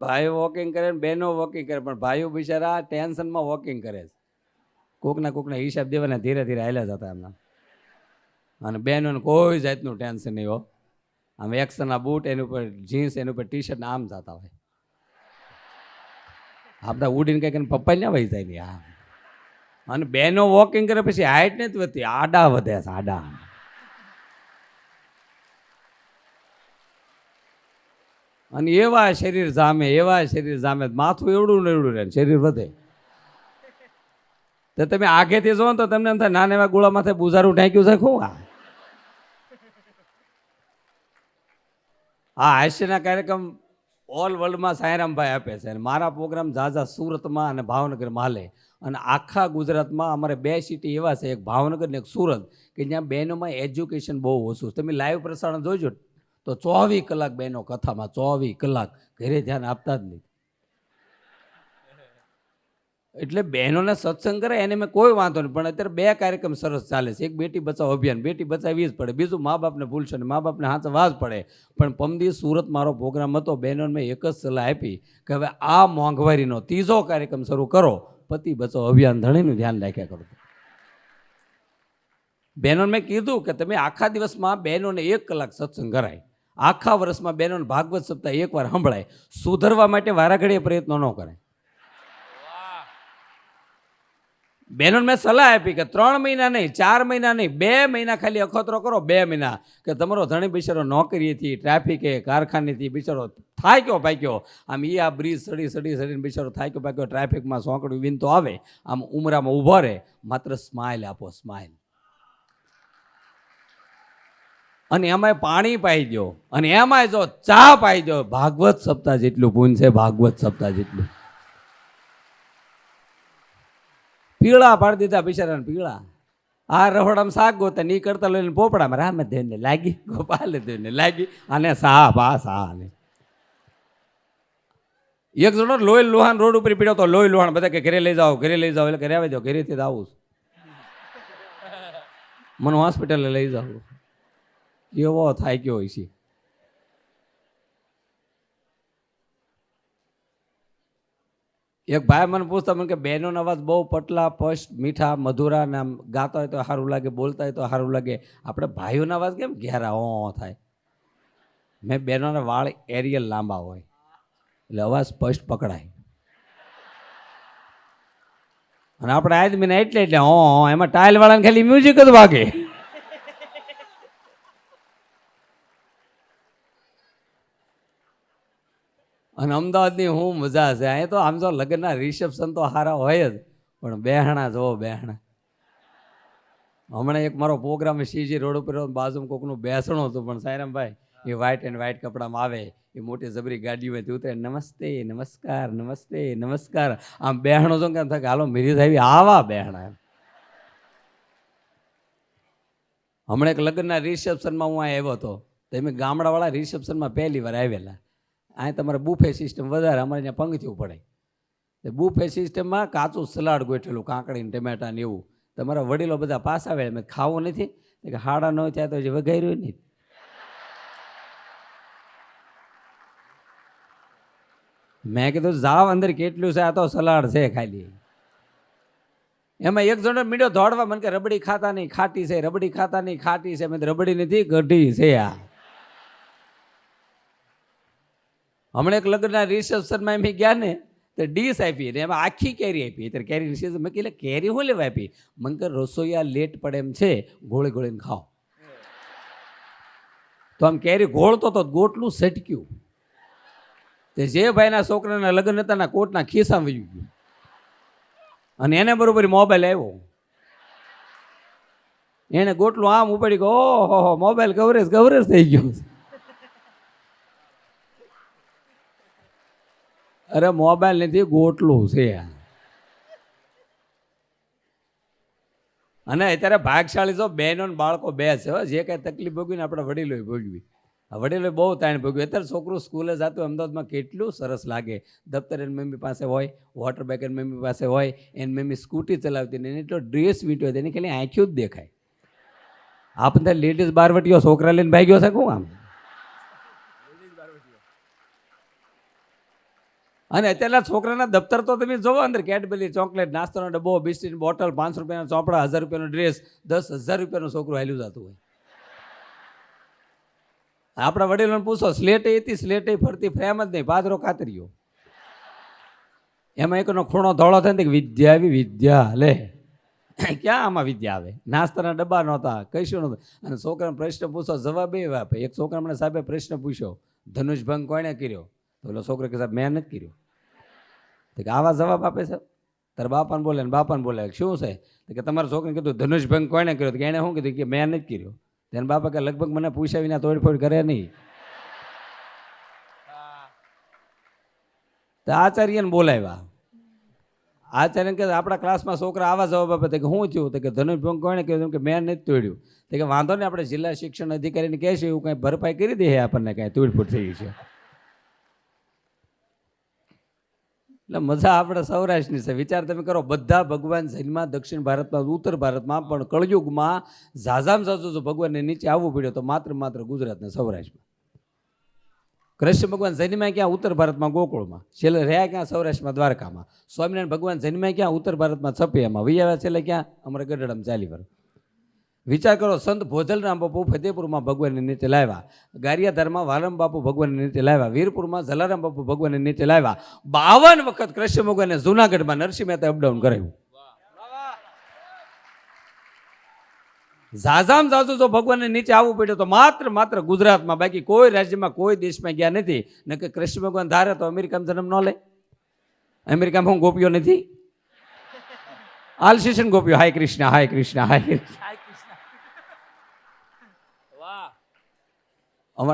ભાઈઓ વોકિંગ કરે ને બહેનો વોકિંગ કરે, પણ ભાઈઓ બિચારા ટેન્શનમાં વોકિંગ કરે છે. કોકના કોકના હિસાબ દેવાના ધીરે ધીરે હાલ્યા જતા એમના. અને બહેનોને કોઈ જાતનું ટેન્શન નહીં હો. આમ એક્સના બૂટ, એની ઉપર જીન્સ એની ઉપર ટી શર્ટ આમ જતા હોય. આપણા ઉડીને કંઈક પપ્પા ના વહી જાય ને હા અને બહેનો વોકિંગ કરે પછી હાઇટ નથી વધતી, આડા વધે છે, આડા. અને એવા શરીર જામે, એવા શરીર જામે, માથું એવડું ને એવડું રહે શરીર વધે. તો તમે આગેથી જો તો તમને એમ થાય, નાના એવા ગોળા માથે બુઝારું ઢાંક્યું છે શું આ? આ હાસ્યના કાર્યક્રમ ઓલ વર્લ્ડમાં સાયરામભાઈ આપે છે અને મારા પ્રોગ્રામ ઝાઝા સુરતમાં અને ભાવનગરમાં હાલે અને આખા ગુજરાતમાં અમારે બે સિટી એવા છે, એક ભાવનગર ને એક સુરત, કે જ્યાં બહેનોમાં એજ્યુકેશન બહુ ઓછું તમે લાઈવ પ્રસારણ જોઈજો તો ચોવીસ કલાક બહેનો કથામાં ચોવીસ કલાક ઘરે ધ્યાન આપતા જ નહીં. એટલે બહેનોને સત્સંગ કરે એને મેં કોઈ વાંધો નહીં. પણ અત્યારે બે કાર્યક્રમ સરસ ચાલે છે. એક બેટી બચાવો અભિયાન, બેટી બચાવી જ પડે. બીજું મા બાપને ભૂલશે ને મા બાપને હાંચવા જ પડે. પણ પમદી સુરત મારો પ્રોગ્રામ હતો, બહેનોને મેં એક જ સલાહ આપી કે હવે આ મોંઘવારીનો ત્રીજો કાર્યક્રમ શરૂ કરો. પતિ બચાવો અભિયાન ધણીનું ધ્યાન રાખ્યા કરો. બહેનોને મેં કીધું કે તમે આખા દિવસમાં બહેનોને એક કલાક સત્સંગ કરાય. આખા વર્ષમાં બહેનોને ભાગવત સપ્તાહ એકવાર સંભળાય. સુધરવા માટે વારાઘડીએ પ્રયત્નો ન કરાય બહેનોને મેં સલાહ આપી કે ત્રણ મહિના નહીં, ચાર મહિના નહીં, બે મહિના ખાલી અખતરો કરો, બે મહિના. કે તમારો ધણી બિચારો નોકરીથી ટ્રાફિકે, કારખાનેથી બિચારો થાક્યો પાક્યો આમ એ આ બ્રિજ સડી સડી સડીને બિચારો થાક્યો પાક્યો ટ્રાફિકમાં સોંકડું વિનતો આવે, આમ ઉમરામાં ઊભો રહે. માત્ર સ્માઇલ આપો સ્માઇલ અને એમાંય પાણી પાઈ દો અને એમાંય જો ચા પાઈ દો ભાગવત સપ્તાહ જેટલું પૂન છે, ભાગવત સપ્તાહ જેટલું. પીળા પાડી દીધા બિચારાને પીળા. આ રહોડામાં શાક ગોતા ની કરતા લઈને પોપડામાં રામદેવને લાગી ગોપાલદેવને લાગી, અને સાપ બા સા ને એક જણો લોહી લોહાણ રોડ ઉપર પીડ્યો તો લોહી લોહાણ બધા કે ઘરે લઈ જાઓ, ઘરે લઈ જાઓ, એટલે ઘરે આવી જાઓ, ઘરેથી જ આવું. મને હોસ્પિટલે લઈ જાઓ. કેવો થાય કે હોય છે. એક ભાઈ મને પૂછતા, મને કે બહેનોનો અવાજ બહુ પટલા, પષ્ટ, મીઠા, મધુરા ને આમ ગાતા હોય તો સારું લાગે, બોલતા હોય તો સારું લાગે. આપણે ભાઈઓના અવાજ કેમ ઘેરા ઓ થાય? મેં બહેનોના વાળ એરિયલ લાંબા હોય. એટલે અવાજ સ્પષ્ટ પકડાય. અને આપણે આદમીને એટલે એટલે હો એમાં ટાઇલ વાળાને ખાલી મ્યુઝિક જ વાગે. અને અમદાવાદની હું મજા છે. અહીં તો આમ તો લગ્નના રિસેપ્શન તો સારા હોય જ, પણ બેહણા જોવો બેહણા. હમણાં એક મારો પ્રોગ્રામ સીજી રોડ ઉપર, બાજુમાં કોકનું બેસણું હતું, પણ સાયરામભાઈ, એ વ્હાઇટ એન્ડ વ્હાઇટ કપડામાં આવે, એ મોટી જબરી ગાડીમાંથી ઉતરે નમસ્તે, નમસ્કાર નમસ્તે, નમસ્કાર. આમ બેહણો છો કેમ થાય હાલો, મીરી આવી આવા બેહણા. હમણાં એક લગ્નના રિસેપ્શનમાં હું આવ્યો હતો. તમે ગામડાવાળા રિસેપ્શનમાં પહેલી વાર આવેલા. અહીં તમારે બુફે સિસ્ટમ વધારે, અમારે ત્યાં પંગથિયું પડે. તે બુફે સિસ્ટમમાં કાચું સલાડ ગોઠેલું કાંકડી ને ટમેટા ને એવું. તમારા વડીલો બધા પાસા આવે મેં ખાવું નથી. કે હાડા ન થયા તો હજી વઘાર્યું નહીં. મેં કીધું, જાવ અંદર, કેટલું છે? આ તો સલાડ છે ખાલી. એમાં એક જણો મીડો દોડવા, મને કે રબડી ખાતા નહીં, ખાટી છે, રબડી ખાતા નહીં, ખાટી છે. મેં રબડી નથી, ગઢી છે આ. હમણાં એક લગ્નના રિસેપ્શનમાં એમ ગયા ને, તો ડીશ આપી ને એમાં આખી કેરી આપી. ત્યારે કેરી રિસેપ્શન મેં કીધું કેરી હું લેવા આપી? કે રસોઈયા લેટ પડે એમ છે, ગોળી ગોળીને ખાઓ. તો આમ કેરી ઘોળતો તો ગોટલું સટક્યું તે જે ભાઈના છોકરાના લગ્ન હતા ના કોટના ખિસ્સામાં વયું ગયું. અને એને બરોબર મોબાઈલ આવ્યો. એને ગોટલું આમ ઉપાડી ગયો ઓહો મોબાઈલ કવરેજ કવરેજ થઈ ગયું. અરે મોબાઈલ નથી, ગોટલું છે અને અત્યારે ભાગશાળી છો બહેનો બાળકો બે છે જે કાંઈ તકલીફ ભોગવી ને આપણે વડીલોએ ભોગવી. વડીલોએ બહુ તાણ ભોગવી. અત્યારે છોકરું સ્કૂલે જતું, અમદાવાદમાં કેટલું સરસ લાગે. દફતર એની મમ્મી પાસે હોય વોટર બેગ એની મમ્મી પાસે હોય, એની મમ્મી સ્કૂટી ચલાવતી ને એટલો ડ્રેસ વીંટ્યો હતો, એની ખાલી આંખ્યું જ દેખાય. આપણને લેડીઝ બારવટીઓ છોકરા લઈને ભાગ્યો છે કોણ આમ? અને અત્યારના છોકરાના દફતર તો તમે જોવો અંદર, કેડબેરી, ચોકલેટ, નાસ્તાનો ડબ્બો બિસ્કીટની બોટલ, પાંચસો રૂપિયાનો ચોપડા, હજાર રૂપિયાનો ડ્રેસ, દસ હજાર રૂપિયાનું છોકરું હાલ્યું જતું હોય. આપણા વડીલોને પૂછો, સ્લેટે હતી સ્લેટે ફરતી, ફ્રેમ જ નહીં, પાદરો કાતરીઓ એમાં એકનો ખૂણો ધોળો થાય ને કે, વિદ્યા આવી, વિદ્યા, લે. ક્યાં આમાં વિદ્યા આવે? નાસ્તાના ડબ્બા નહોતા, કશું નહોતું. અને છોકરાને પ્રશ્ન પૂછો, જવાબ એ આપે. એક છોકરા મને સાહેબે પ્રશ્ન પૂછ્યો ધનુષભંગ કોણે કર્યો? તો ઓલો છોકરો કે સાહેબ, મેં નથી કર્યું. તો કે આવા જવાબ આપે છે? તારા બાપાને બોલે ને બાપાને બોલે, શું છે? તો કે તમારા છોકરાને કીધું, ધનુષભંગ કોણે કર્યો? કે એણે શું કીધું કે, મેં નથી કર્યો. તેને બાપા કે, લગભગ મને પૂછ્યા વિના તોડફોડ કરે નહીં. તો આચાર્યને બોલાવ્યા. આચાર્ય કે આપણા ક્લાસમાં છોકરા આવા જવાબ આપે. તો કે શું થયું? તો કે, ધનુષભંગ કોણે કહ્યું કે, મેં નથી તોડ્યું. તો કે, વાંધો નહીં, આપણે જિલ્લા શિક્ષણ અધિકારીને કહેશે, એવું કંઈ ભરપાઈ કરી દે આપણને, કાંઈ તોડફોડ થઈ છે. એટલે મજા આપણે સૌરાષ્ટ્રની છે. વિચાર તમે કરો, બધા ભગવાન જૈનમાં, દક્ષિણ ભારતમાં, ઉત્તર ભારતમાં, પણ કળયુગમાં ઝાઝામ ઝાઝો જો ભગવાનને નીચે આવવું પડ્યો તો માત્ર માત્ર ગુજરાતને, સૌરાષ્ટ્રમાં. કૃષ્ણ ભગવાન જન્મ્યા ક્યાં? ઉત્તર ભારતમાં, ગોકુળમાં. છેલ્લે રહ્યા ક્યાં? સૌરાષ્ટ્રમાં, દ્વારકામાં. સ્વામિનારાયણ ભગવાન જન્મ્યા ક્યાં? ઉત્તર ભારતમાં, છપિયામાં. વૈયાવ્યા છેલ્લે ક્યાં? અમારે ગઢડામાં ચાલી વાર વિચાર કરો, સંત ભોજલરામ બાપુ ફતેપુરમાં ભગવાનને નીચે લાવ્યા. ગારિયાધારમાં વાલમ બાપુ ભગવાનને નીચે લાવ્યા. વીરપુરમાં જલારામ બાપુ ભગવાનને નીચે લાવ્યા. બાવન વખત કૃષ્ણ ભગવાનને જુનાગઢમાં નરસિંહ મહેતા અપડાઉન કરાવ્યું. ઝાઝામ ઝાઝુ જો ભગવાનને નીચે આવવું પડ્યું તો માત્ર માત્ર ગુજરાતમાં, બાકી કોઈ રાજ્યમાં, કોઈ દેશમાં ગયા નથી. ન કે કૃષ્ણ ભગવાન ધારે તો અમેરિકામાં જન્મ ન લે. અમેરિકામાં હું ગોપીઓ નથી. આલશીષણ ગોપીઓ, હાય કૃષ્ણ હાય કૃષ્ણ હાય કૃષ્ણ.